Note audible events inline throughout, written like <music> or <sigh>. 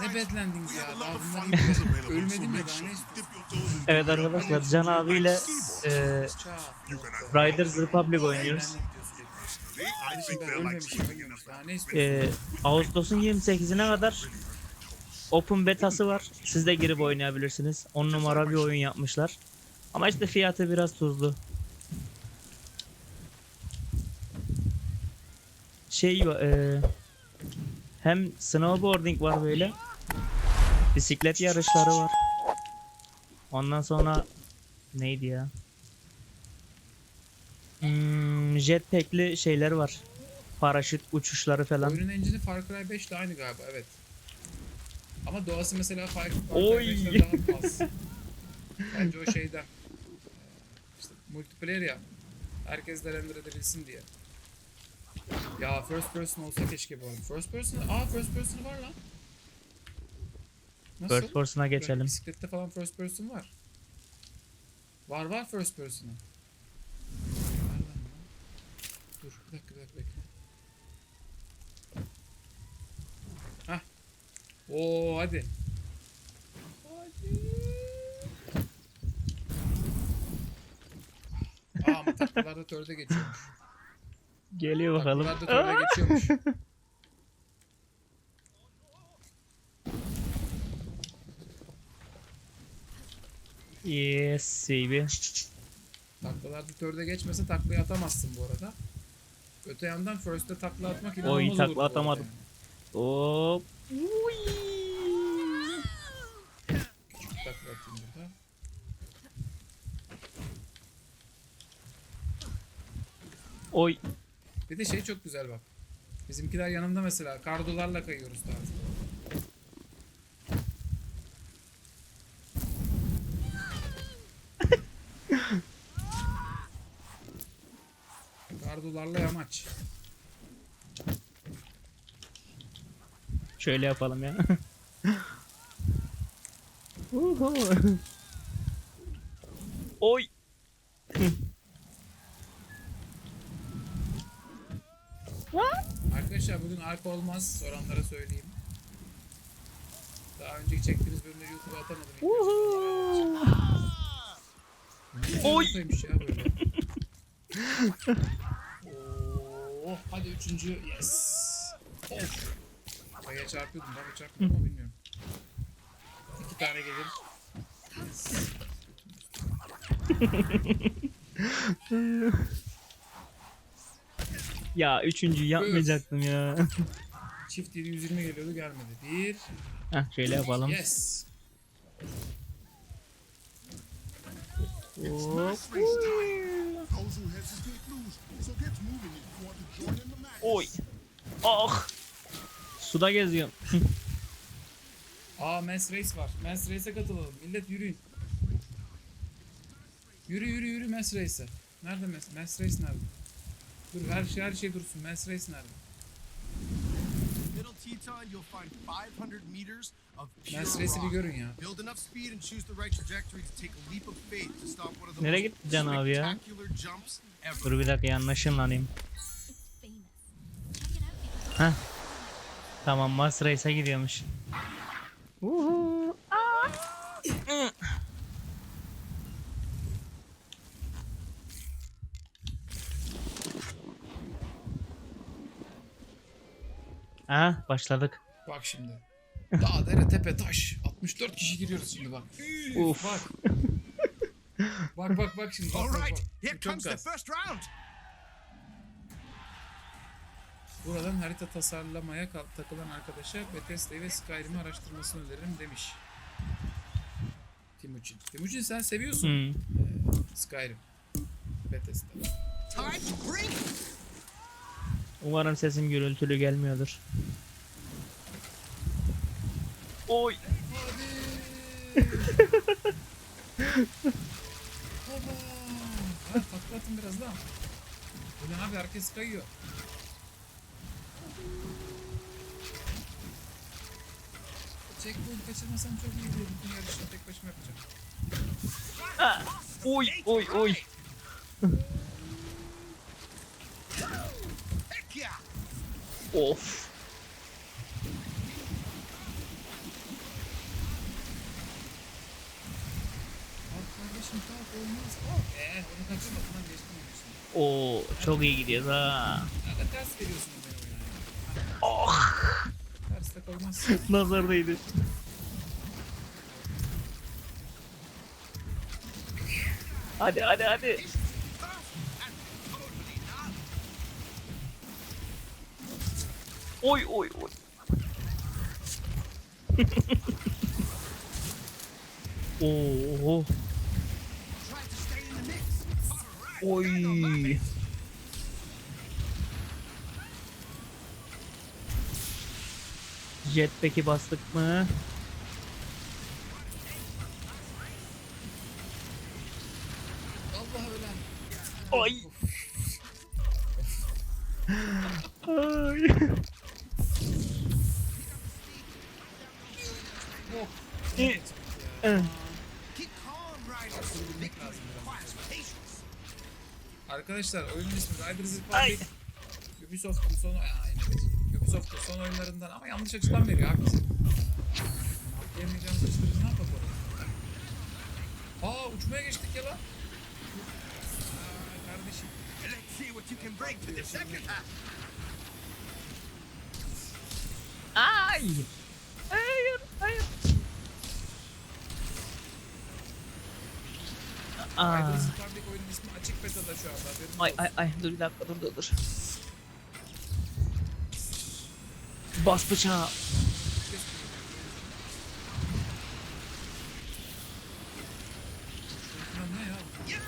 Ne bedlendiniz ya? Daha bunlar Ölmedim ya daha ne? Evet arkadaşlar Can abiyle e. Riders Republic oynuyoruz. E, Ağustos'un 28'ine kadar Open betası var. Siz de girip oynayabilirsiniz. 10 numara bir oyun yapmışlar. Ama işte fiyatı biraz tuzlu. Şey e, hem snowboarding var böyle. Bisiklet yarışları var. Ondan sonra neydi ya? Hmm, jetpack'li şeyler var. Paraşüt uçuşları falan. Oyunun engine'i Far Cry 5 ile aynı galiba evet. Ama doğası mesela Far Far Oy. Cry 5'ten daha az. Bence o şeyden. İşte multiplayer ya. Herkes de render edebilsin diye. Ya first person olsa keşke bu arada. First person, aa first person var lan. Nasıl? First person'a geçelim. Bisiklette falan first person var. Var var first person'a. Dur bir dakika bir dakika bekle. Hah. Oo hadi. Hadi. Aa ama taklalarda törde geçiyormuş. Geliyor bakalım. Taklalarda törde geçiyormuş. <laughs> Yes baby. Taklalarda törde geçmese taklayı atamazsın bu arada. Öte yandan first'te takla atmak inanılmaz Oy, olur takla bu arada atamadım. yani. Hop. Küçük takla atayım burada. Oy. Bir de şey çok güzel bak. Bizimkiler yanımda mesela kardolarla kayıyoruz tarzı. Kardolarla yamaç. Şöyle yapalım ya. Oy. Arkadaşlar bugün alp olmaz. Soranlara söyleyeyim. Daha önceki çektiğimiz bölümleri YouTube'a atamadım. Oy. Oy. ya böyle. Oo, hadi üçüncü. Yes. Of. Kaya çarpıyordum. Bana çarpıyordum ama bilmiyorum. İki tane gelir. Yes. <laughs> Ya üçüncü yapmayacaktım ya. <laughs> Çift 720 geliyordu gelmedi. Bir. Heh, şöyle yapalım. Yes. Hop. Oy. Ah. Suda geziyorum. <laughs> Aa Men's Race var. Men's Race'e katılalım. Millet yürüyün. Yürü yürü yürü Men's Race'e. Nerede Men's, Men's Race nerede? Dur her şey her şey dursun. Men's Race nerede? Middle Teton, you'll find 500 meters of pure Men's Race'i bir rock. görün ya. Build enough speed and choose the right trajectory to take a leap of faith to stop one of the Nereye most Can abi ya? spectacular jumps ever. Dur bir dakika out. Heh. Tamam Mars Race'e gidiyormuş. Uhu. Aa. Ha başladık. Bak şimdi. Dağ, dere, tepe, taş. 64 kişi giriyoruz şimdi bak. Üf, Uf. Bak. bak bak bak şimdi. Bak, All bak, right, bak. here çok comes the first round. Buradan harita tasarlamaya kal- takılan arkadaşa Bethesda ve Skyrim'i araştırmasını öneririm demiş. Timuçin. Timuçin sen seviyorsun Hmm. Skyrim. Bethesda. Time to bring it. Umarım sesim gürültülü gelmiyordur. Oy. Baba. Ha, patlatın biraz daha. Ne abi herkes kayıyor. Checkpoint kaçırmasam çok iyi olur. Bütün yarışı tek başıma yapacağım. Oy oy oy. Of. Oo çok iyi gidiyoruz ha. Ters veriyorsun Oh. Ah. Terste koymaz. Hadi hadi hadi. Oy oy oy. <laughs> Oo. Oy. Jetpack'i bastık mı? <laughs> Ay. Ay. Arkadaşlar oyunun ismi Riders Ay. Republic. Ubisoft'un son. Ubisoft'un son oyunlarından ama yanlış açıdan veriyor. Atlayamayacağımız açıdan biz ne yapalım? Aa uçmaya geçtik ya lan. Aa, kardeşim. Let's see what you can bring to the second half. Ay. Hayır, hayır. Aa. Riders Republic oyunun ismi açık beta'da şu anda. haberiniz Ay ay ay dur bir dakika dur dur dur. Bas bıçağı.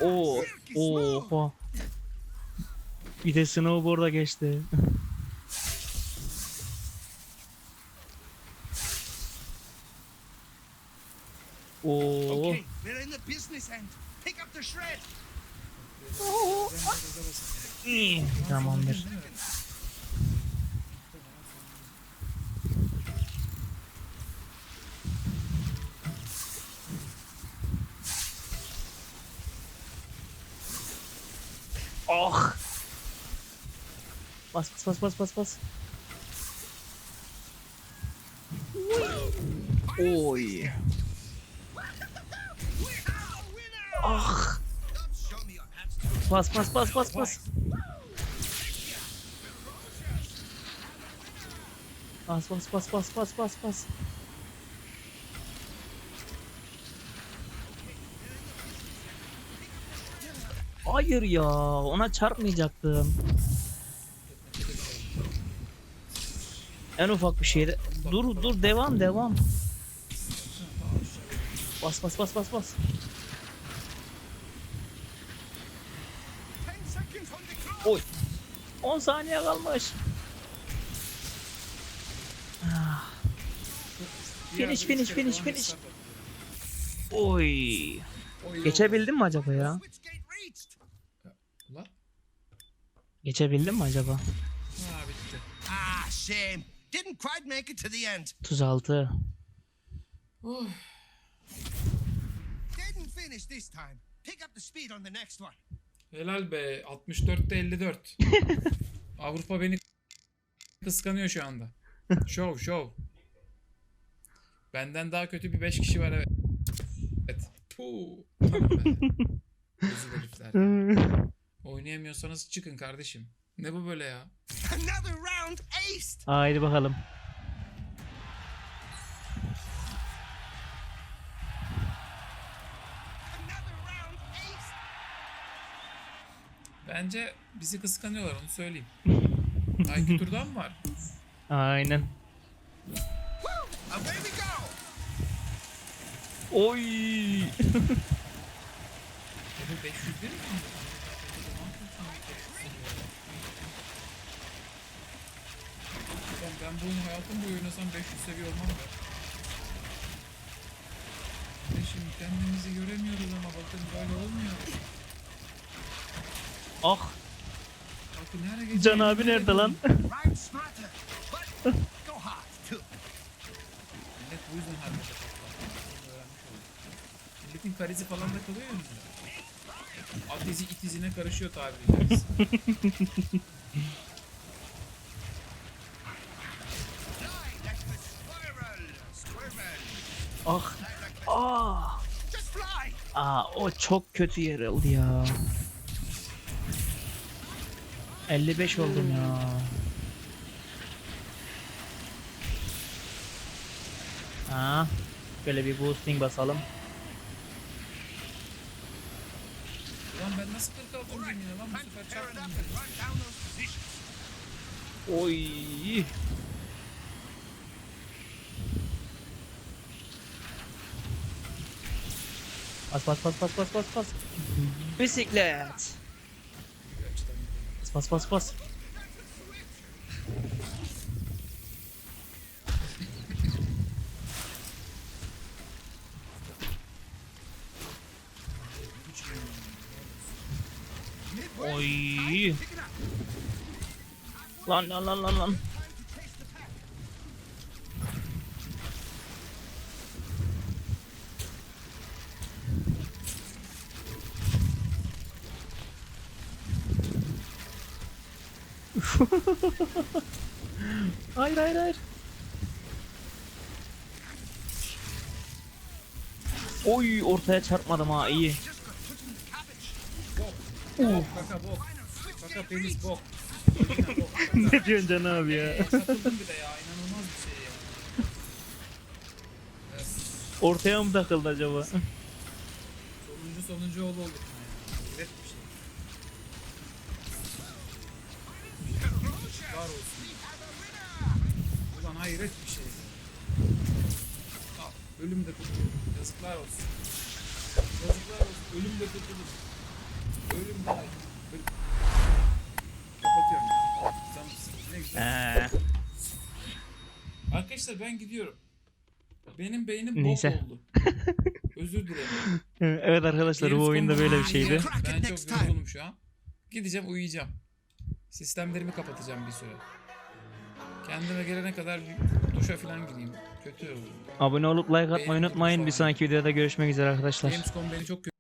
Oo. Oha. Bir de snowboard'a geçti. Oo. Okay, we're in the business end. Pick up the shred. İyi, Tamamdır. Oh. Bas bas bas bas bas bas. Oy. Bas bas bas bas bas. Bas bas bas bas bas bas bas. Hayır ya, ona çarpmayacaktım. En ufak bir şeyde. Dur dur devam devam. Bas bas bas bas bas. 10 seconds on the clock. Oy. 10 saniye kalmış. Finish, finish, finish, finish. Oy. Geçebildin mi acaba ya? Ulan. Geçebildin mi acaba? Ha bitti. Ah, shame. Didn't quite make it to the end. 36. Oh. Didn't finish this time. Pick up the speed on the next one. Helal be. 64'te 54. <laughs> Avrupa beni kıskanıyor şu anda. Şov şov. Benden daha kötü bir 5 kişi var evet. Evet. Herifler. <laughs> Oynayamıyorsanız çıkın kardeşim. Ne bu böyle ya? Haydi bakalım. Bence bizi kıskanıyorlar onu söyleyeyim. IQ turdan mı var? Aynen. Go. Oy. Level 501 mi? Ulan ben bu oyunu hayatım boyu oynasam 500 seviye olmam da. Kardeşim kendimizi göremiyoruz ama bakın böyle olmuyor. Ah. Can abi nerede lan? Millet bu. Milletin karizi falan da kalıyor ya önünde. At izi it izine karışıyor tabiri caizse. Ah. Ah. O çok kötü yer oldu ya. 55 oldum ya. Ha, böyle bir boosting basalım. Lan ben nasıl 46 yine lan bu sefer çarptım. Oy. Bas bas bas bas bas bas bas. Bisiklet. Bas bas bas bas. Oy. Lan lan lan lan lan. <laughs> hayır hayır hayır. Oy ortaya çarpmadım ha iyi. Bok kaka bok. Kaka penis bok. Ne diyorsun Can abi ya? Satıldım bir de ya inanılmaz bir şey ya. Ortaya mı takıldı acaba? sonuncu sonuncu oğlu olduk olsun. Ulan hayret bir şey. Al, ölüm de kurtulur. Yazıklar olsun. Yazıklar olsun. Ölüm de kurtulur. Ölüm de ölüm. Kapatıyorum. Tamam. Ne güzel. Ee, Arkadaşlar ben gidiyorum. Benim beynim Neyse. bok oldu. Özür dilerim. <laughs> evet arkadaşlar bu oyunda böyle bir şeydi. Ben çok yorgunum şu an. Gideceğim uyuyacağım. Sistemlerimi kapatacağım bir süre. Kendime gelene kadar bir duşa falan gireyim. Kötü oldu. Abone olup like atmayı unutmayın. Bir sonraki videoda görüşmek üzere arkadaşlar. Gamescom beni çok kötü.